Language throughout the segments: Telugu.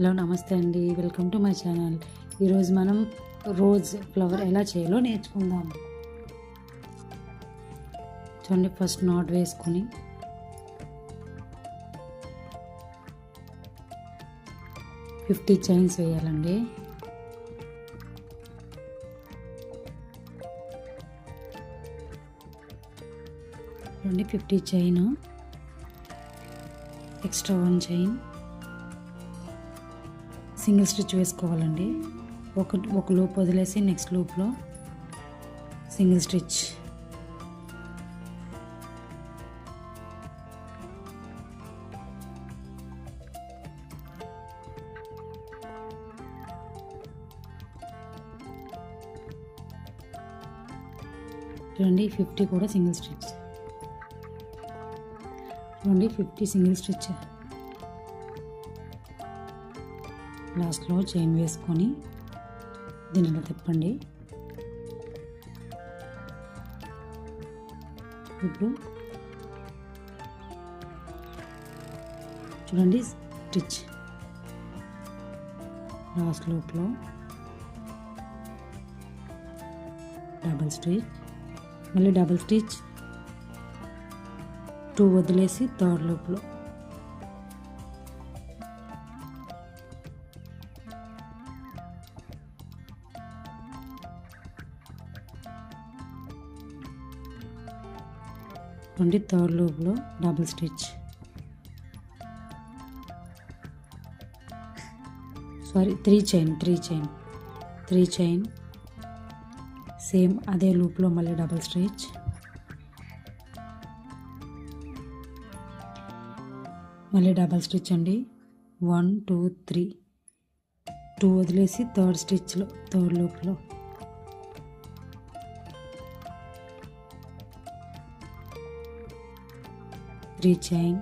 హలో నమస్తే అండి. Welcome to my channel. ఈరోజు మనం రోజ్ ఫ్లవర్ ఎలా చేయాలో నేర్చుకుందాం. చూడండి ఫస్ట్ నాట్ వేసుకొని. ఫిఫ్టీ చైన్స్ వేయాలండి. చూడండి fifty chain. Extra one chain. Single stitch వేసుకోవాలండి. ఒక ఒక లూప్ వదిలేసి నెక్స్ట్ లూప్లో సింగిల్ స్టిచ్. చూడండి ఫిఫ్టీ కూడా సింగిల్ స్టిచ్. చూడండి ఫిఫ్టీ సింగిల్ స్టిచ్. లాస్ట్లో చైన్ వేసుకొని దీనిలో తిప్పండి. ఇప్పుడు చూడండి స్టిచ్. లాస్ట్ లోపులో డబల్ స్టిచ్. మళ్ళీ డబల్ స్టిచ్. టూ వదిలేసి థర్డ్ లోపులో. చేసుకోండి థర్డ్ లూప్లో double stitch. Sorry three chain three chain. Three chain. Same అదే లూప్లో మళ్ళీ డబుల్ స్టిచ్. మళ్ళీ డబల్ స్టిచ్ అండి. One two three. టూ వదిలేసి థర్డ్ స్టిచ్లో థర్డ్ లూప్లో. త్రీ చైన్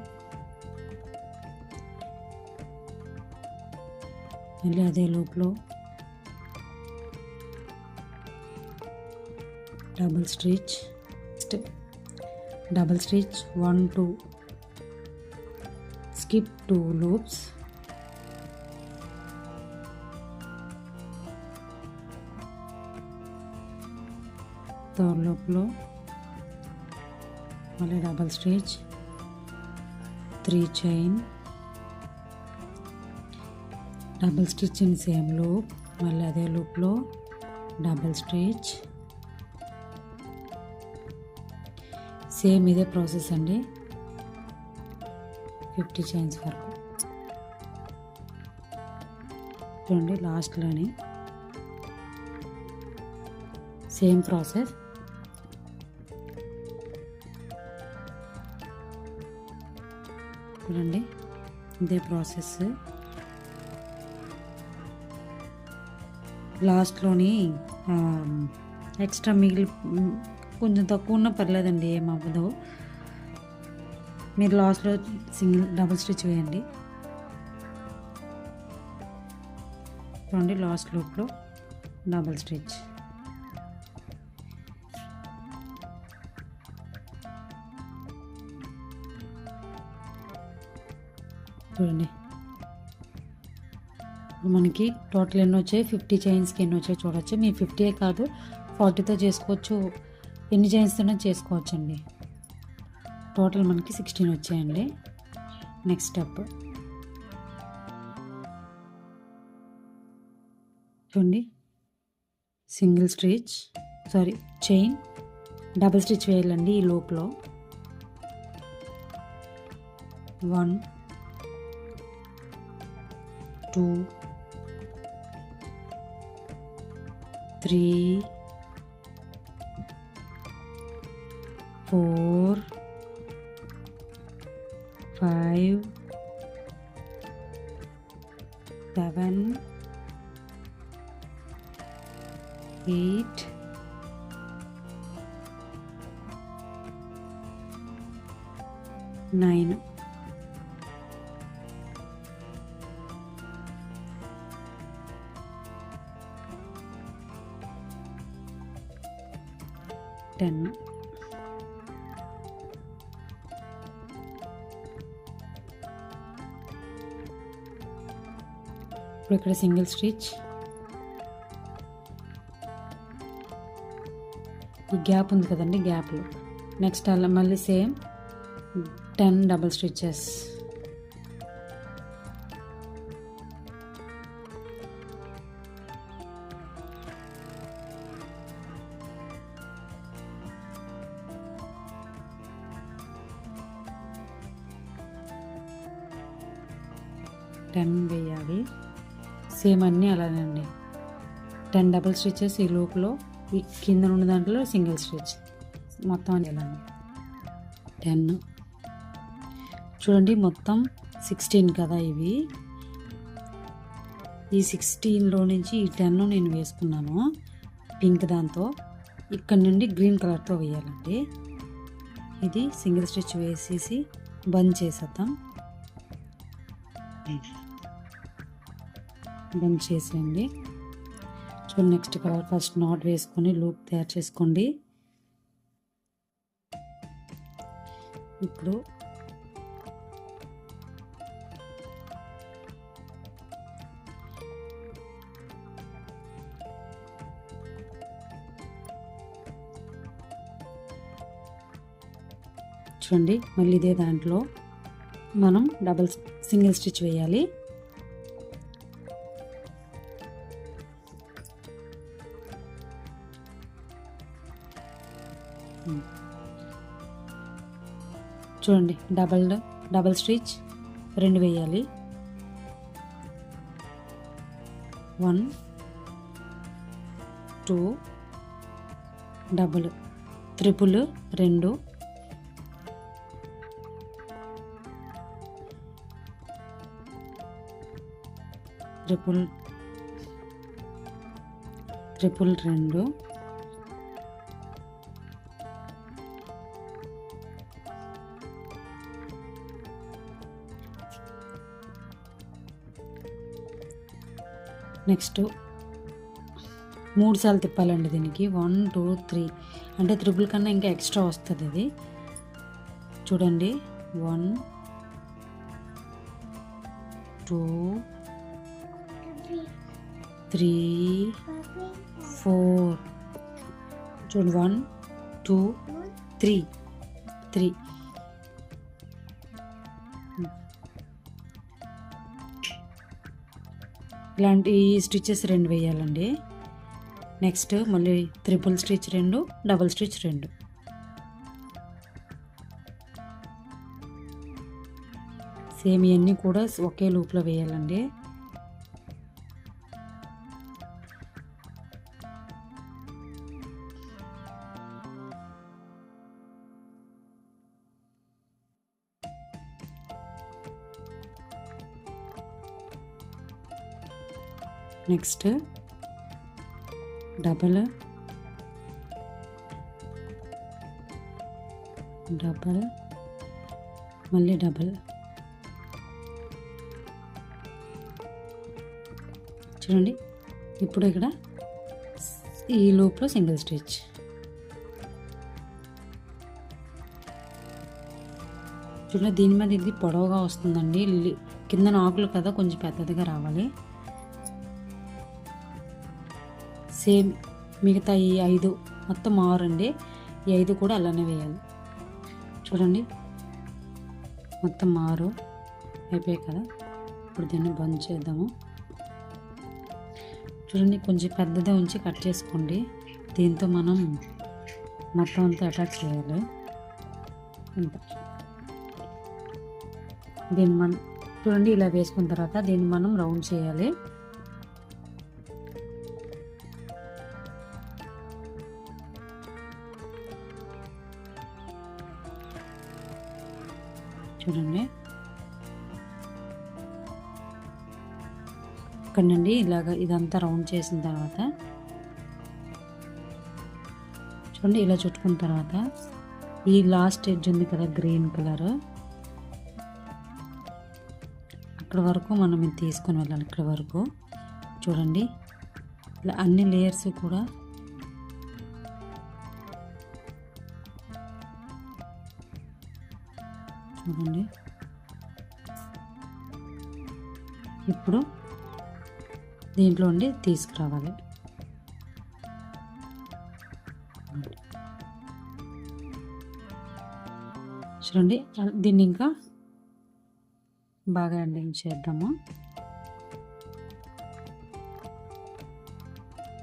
మళ్ళీ అదే లూప్లో double stitch double stitch one two skip two loops. Third లోప్లో మళ్ళీ double stitch three chain. Double stitch in same loop మళ్ళీ అదే లూప్లో డబుల్ స్టిచ్. సేమ్ ఇదే ప్రాసెస్ అండి. ఫిఫ్టీ చైన్స్ వరకు. చూడండి లాస్ట్లోని సేమ్ ప్రాసెస్. చూడండి. ఇదే ప్రాసెస్. లాస్ట్లోని ఎక్స్ట్రా మిగిలి కొంచెం తక్కువ ఉన్నా పర్లేదండి ఏమవ్వదు మీరు లాస్ట్లో సింగిల్ డబుల్ స్టిచ్ వేయండి. చూడండి లాస్ట్ లూప్లో డబుల్ స్టిచ్. చూడండి. మనకి టోటల్ ఎన్ని వచ్చాయి? ఫిఫ్టీ చైన్స్కి ఎన్ని వచ్చాయి చూడొచ్చు. మీరు ఫిఫ్టీయే కాదు ఫార్టీతో చేసుకోవచ్చు. ఎన్ని చైన్స్తోనే చేసుకోవచ్చు అండి టోటల్ మనకి సిక్స్టీన్ వచ్చాయండి. Next step. చూడండి. Single stitch sorry chain. Double stitch వేయాలండి ఈ లోపల. One two three four five, seven, eight, ten ఇప్పుడు ఇక్కడ సింగిల్ స్టిచ్. ఈ గ్యాప్ ఉంది కదండి గ్యాప్లో. నెక్స్ట్ అలా మళ్ళీ same ten double stitches ten వేయాలి. సేమ్ అన్నీ అలానే ఉన్నాయి. టెన్ డబుల్ స్టిచెస్ ఈ లూప్లో ఈ కింద ఉన్న దాంట్లో సింగిల్ స్టిచ్. మొత్తం అని ఇలానే. టెన్. చూడండి మొత్తం సిక్స్టీన్ కదా ఇవి. ఈ సిక్స్టీన్లో నుంచి ఈ టెన్ నేను వేసుకున్నాను పింక్ దాంతో. ఇక్కడ నుండి గ్రీన్ కలర్తో వేయాలండి. ఇది సింగిల్ స్టిచ్ వేసేసి బంద్ చేసేద్దాం. బంద్ చేసేయండి. చూడండి నెక్స్ట్ కలర్ ఫస్ట్ నాట్ వేసుకొని లూప్ తయారు చేసుకోండి. ఇప్పుడు చూడండి మళ్ళీ ఇదే దాంట్లో మనం డబల్ సింగిల్ స్టిచ్ వేయాలి. Hmm. చూడండి డబల్ డబల్ స్టిచ్ రెండు వేయాలి. వన్ టూ డబుల్ త్రిపుల్ రెండు. ట్రిపుల్ ట్రిపుల్ రెండు. నెక్స్ట్ మూడు సార్లు తిప్పాలండి దీనికి. One two three. అంటే త్రిబుల్ కన్నా ఇంకా ఎక్స్ట్రా వస్తుంది ఇది. చూడండి. One two three four. చూడండి. One two three. త్రీ. ఇలాంటి స్టిచెస్ రెండు వేయాలండి. నెక్స్ట్ మళ్ళీ త్రిపుల్ స్టిచ్ రెండు డబుల్ స్టిచ్ రెండు. సేమ్ ఇవన్నీ కూడా ఒకే లూప్లో వేయాలండి. నెక్స్ట్ డబల్ డబల్ మళ్ళీ డబల్ చూడండి ఇప్పుడు ఇక్కడ ఈ లూప్లో సింగిల్ స్టిచ్ చూడండి దీని మీద ఇది పొడవుగా వస్తుందండి. కింద ఆకులు కదా కొంచెం పెద్దదిగా రావాలి. సేమ్ మిగతా ఈ ఐదు మొత్తం ఆరు అండి ఈ ఐదు కూడా అలానే వేయాలి. చూడండి. మొత్తం ఆరు అయిపోయాయి కదా. ఇప్పుడు దీన్ని బంద్ చేద్దాము. చూడండి కొంచెం పెద్దదే ఉంచి కట్ చేసుకోండి. దీంతో మనం మొత్తం అంతా అటాచ్ చేయాలి. దీన్ని మనం చూడండి ఇలా వేసుకున్న తర్వాత దీన్ని మనం రౌండ్ చేయాలి. చూడండి ఇక్కడ నుండి ఇలాగ ఇదంతా రౌండ్ చేసిన తర్వాత చూడండి ఇలా చుట్టుకున్న తర్వాత ఈ లాస్ట్ ఎడ్జ్ ఉంది కదా గ్రీన్ కలర్. అక్కడ వరకు మనం ఇది తీసుకొని వెళ్ళాలి ఇక్కడ వరకు. చూడండి ఇలా అన్ని లేయర్స్ కూడా చూడండి ఇప్పుడు దీంట్లో ఉండి తీసుకురావాలి. చూడండి దీన్ని ఇంకా బాగా ఎండింగ్ చేద్దాము.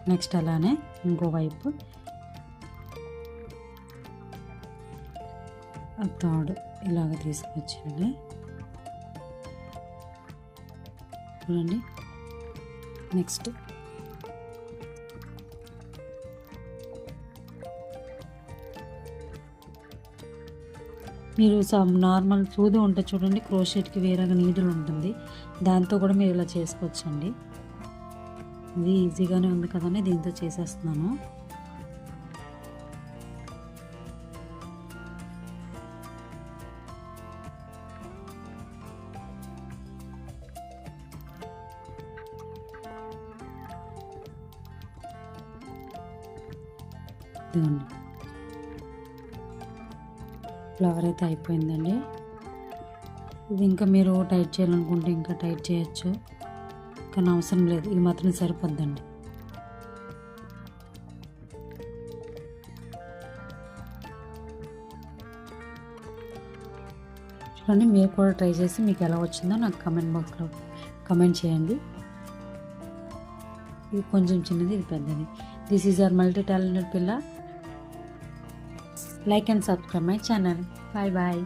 నెక్స్ట్ అలానే ఇంకో వైపు. థర్డ్. ఇలాగ తీసుకొచ్చేయండి చూడండి. నెక్స్ట్. మీరు సమ్ నార్మల్ సూది ఉంటే చూడండి క్రోషెట్కి వేరేగా నీడిల్ ఉంటుంది. దాంతో కూడా మీరు ఇలా చేసుకోవచ్చండి. ఇది ఈజీగానే ఉంది కదండి దీంతో చేసేస్తున్నాను. ఇదిగోండి ఫ్లవర్ అయితే అయిపోయిందండి. ఇది ఇంకా మీరు టైట్ చేయాలనుకుంటే ఇంకా టైట్ చేయొచ్చు. కానీ అవసరం లేదు. ఇది మాత్రం సరిపోద్దండి. చూడండి మీరు కూడా ట్రై చేసి మీకు ఎలా వచ్చిందో నాకు కమెంట్ బాక్స్లో కమెంట్ చేయండి. ఇది కొంచెం చిన్నది ఇది పెద్దది. This is our multi talented పిల్ల. Like and subscribe my channel bye bye